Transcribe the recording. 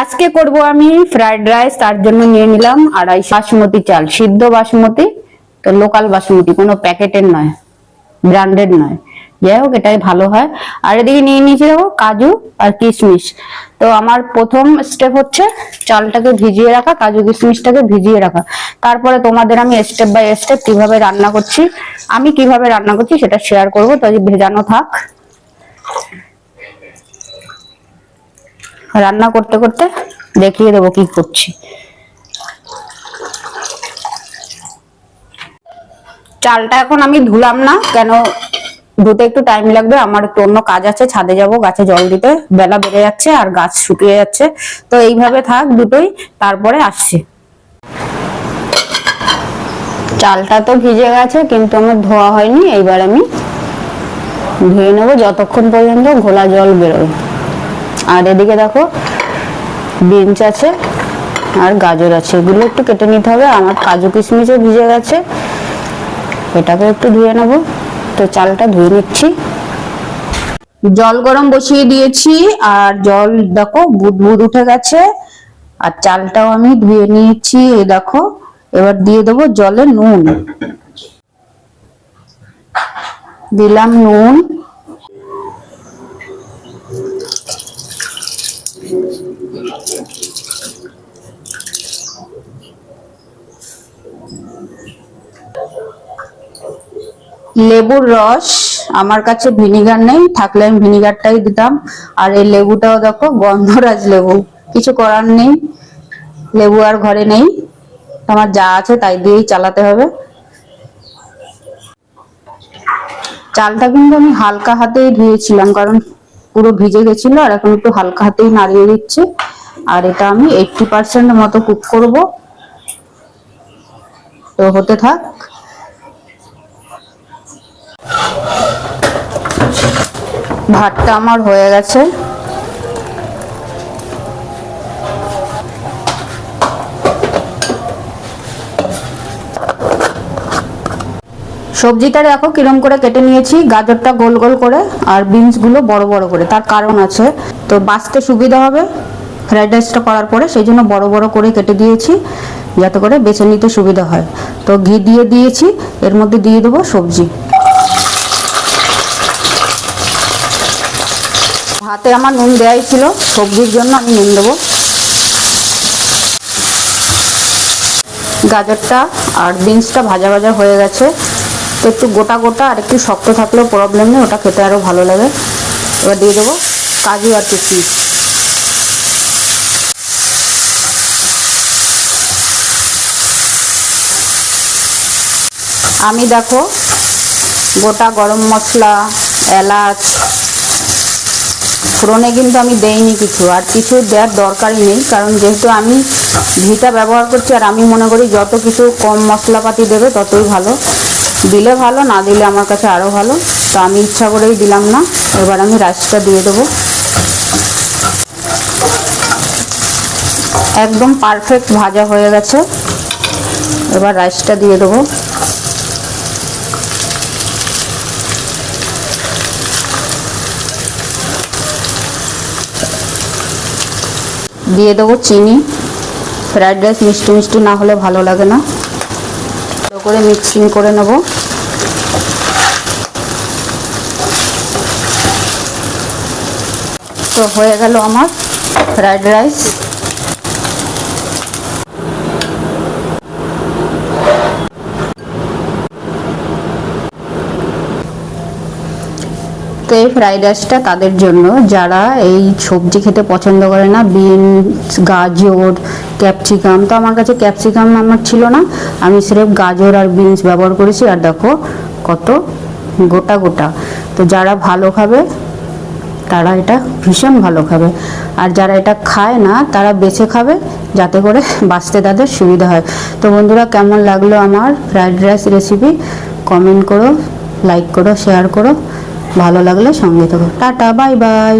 আজকে করব আমি ফ্রাইড রাইস তার জন্য নিয়ে নিলাম আড়াই বাসমতি চাল, সিদ্ধ বাসমতি তো লোকাল বাসমতি, কোনো প্যাকেটের নয় ব্র্যান্ডেড নয়। যাই হোক, এটাই ভালো হয়। আর এদিকে নিয়ে নিয়েছি দেখো কাজু আর কিশমিশ। তো আমার প্রথম স্টেপ হচ্ছে চালটাকে ভিজিয়ে রাখা, কাজু কিশমিশটাকে ভিজিয়ে রাখা। তারপরে তোমাদের আমি স্টেপ বাই স্টেপ কীভাবে রান্না করছি, আমি কীভাবে রান্না করছি সেটা শেয়ার করব। তো ভেজানো থাক। রান্না করতে করতে দেখিয়ে দেবো কি করছি। চালটা এখন আমি ধুলাম না, কেন ধুতে একটু টাইম লাগবে, আমার একটু অন্য কাজ আছে, ছাদে যাব, গাছে জল দিতে। বেলা বেড়ে যাচ্ছে আর গাছ শুকিয়ে যাচ্ছে। তো এইভাবে থাক দুটোই, তারপরে আসছি। চালটা তো ভিজে গেছে, কিন্তু আমার ধোয়া হয়নি, এইবার আমি ধুয়ে নেব, যতক্ষণ পর্যন্ত ঘোলা জল বেরোয়। আর এদিকে দেখো বিনস আছে আর গাজর আছে। এগুলো একটু কেটে নিতে হবে। আমার কাজু কিশমিশও ভিজে গেছে। এটাকে একটু ধুয়ে নেব। তো চালটা ধুয়ে নিচ্ছি। জল গরম বসিয়ে দিয়েছি আর জল দেখো বুদ বুদ উঠে গেছে। আর চালটাও আমি ধুয়ে নিয়েছি এই দেখো। এবার দিয়ে দেবো জলে নুন। দিলাম নুন। লেবুর রস, আমার কাছে ভিনিগার নেই, থাকলে আমি ভিনিগারটাই দিতাম। আর এই লেবুটাও দেখো, গন্ধরাজ লেবু, কিছু করার নেই, লেবু আর ঘরে নেই। আমার যা আছে তাই দিয়েই চালাতে হবে। চালটা কিন্তু আমি হালকা হাতেই ধুয়েছিলাম, কারণ পুরো ভিজে গেছিল, আর এখন একটু হালকা হাতেই নাড়িয়ে দিচ্ছি। আর এটা আমি এইটটি পার্সেন্ট মতো কুক করব। তো হতে থাক। ভাতটা আমার হয়ে গেছে। সবজিটা দেখো কিরম করে কেটে নিয়েছি, গাজরটা গোল গোল করে আর বিনসগুলো বড় বড় করে, তার কারণ আছে। তো বাঁচতে সুবিধা হবে ফ্রাইড রাইসটা করার পরে, সেই জন্য বড় বড় করে কেটে দিয়েছি, যাতে করে বেছে নিতে সুবিধা হয়। তো ঘি দিয়ে দিয়েছি, এর মধ্যে দিয়ে দেবো সবজি। ভাতে আমার নুন দেওয়াই ছিল, সবজির জন্য আমি নুন দেবো। গাজরটা আর বিনসটা ভাজা ভাজা হয়ে গেছে। তো একটু গোটা গোটা আর একটু শক্ত থাকলেও প্রবলেম নেই, ওটা খেতে আরও ভালো লাগে। এবার দিয়ে দেবো কাজু আর কিশমিশ আমি দেখো গোটা গরম মশলা, এলাচ ফোড়নে কিন্তু আমি দেইনি কিছু, আর কিছু দেওয়ার দরকারই নেই, কারণ যেহেতু আমি ঘিটা ব্যবহার করছি আর আমি মনে করি যত কিছু কম মশলাপাতি দেবে ততই ভালো। দিলে ভালো, না দিলে আমার কাছে আরও ভালো। তো আমি ইচ্ছা করেই দিলাম না, এবার আমি রাইসটা দিয়ে দেবো। একদম পারফেক্ট ভাজা হয়ে গেছে। এবার রাইসটা দিয়ে দেবো। দিয়ে দেবো চিনি। ফ্রাইড রাইস মিষ্টি মিষ্টি না হলে ভালো লাগে না। ভালো করে মিক্সিং করে নেব। তো হয়ে গেল আমার ফ্রাইড রাইস তো এই ফ্রাইড রাইসটা তাদের জন্য? যারা এই সবজি খেতে পছন্দ করে না, বিনস, গাজর, ক্যাপসিকাম, তো আমার কাছে ক্যাপসিকাম আমার ছিল না। আমি সিরেফ গাজর আর বিনস ব্যবহার করেছি, আর দেখো কত গোটা গোটা। তো যারা ভালো খাবে, তারা এটা ভীষণ ভালো খাবে। আর যারা এটা খায় না, তারা বেছে খাবে, যাতে করে বাঁচতে তাদের সুবিধা হয়। তো বন্ধুরা, কেমন লাগল আমার ফ্রাইড রাইস রেসিপি কমেন্ট করো লাইক করো শেয়ার করো। ভালো লাগলে সঙ্গে থাকো। Tata bye bye